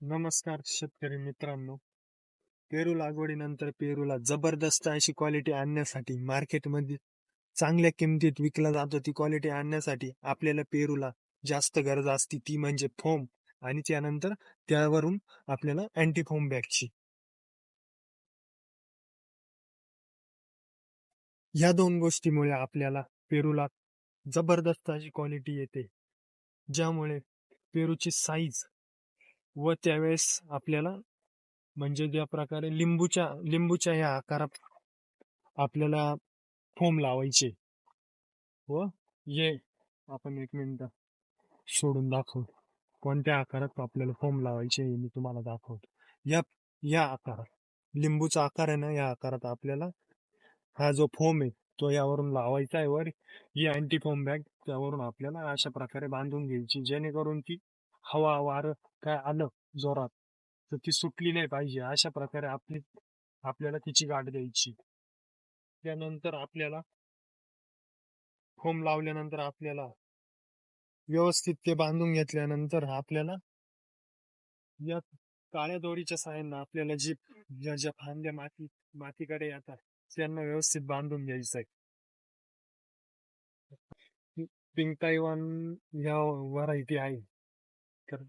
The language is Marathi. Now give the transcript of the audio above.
नमस्कार शेतकरी मित्रांनो. पेरू लागवडीनंतर पेरूला जबरदस्त अशी क्वालिटी आणण्यासाठी मार्केटमध्ये चांगल्या किमतीत विकला जातो. ती क्वालिटी आणण्यासाठी आपल्याला पेरूला जास्त गरज असते. ती म्हणजे फोम आणि त्यानंतर त्यावरून आपल्याला अँटी फोम बॅगची या दोन गोष्टीमुळे आपल्याला पेरूला जबरदस्त अशी क्वालिटी येते. ज्यामुळे पेरूची साईज व त्यावेळेस आपल्याला म्हणजे ज्या प्रकारे लिंबूच्या लिंबूच्या या आकारात आपल्याला फोम लावायचे. व ये आपण एक मिनिट सोडून दाखवू. कोणत्या आकारात आपल्याला फोम लावायचे हे मी तुम्हाला दाखवतो. या या आकारात लिंबूचा आकार आहे ना या आकारात आपल्याला हा जो फोम आहे तो यावरून लावायचा आहे वर. ही अँटी फोम बॅग त्यावरून आपल्याला अशा प्रकारे बांधून घ्यायची जेणेकरून ती हवा वारं काय आलं जोरात तर ती सुटली नाही पाहिजे. अशा प्रकारे आपली आपल्याला तिची गाठ द्यायची. त्यानंतर आपल्याला फोम लावल्यानंतर आपल्याला व्यवस्थित ते बांधून घेतल्यानंतर आपल्याला या काळ्या दोरीच्या साह्यानं आपल्याला जी ज्या ज्या फांद्या माती मातीकडे येतात त्यांना व्यवस्थित बांधून घ्यायचं आहे पिंक ताईवान या व्हरायटी आहे. तर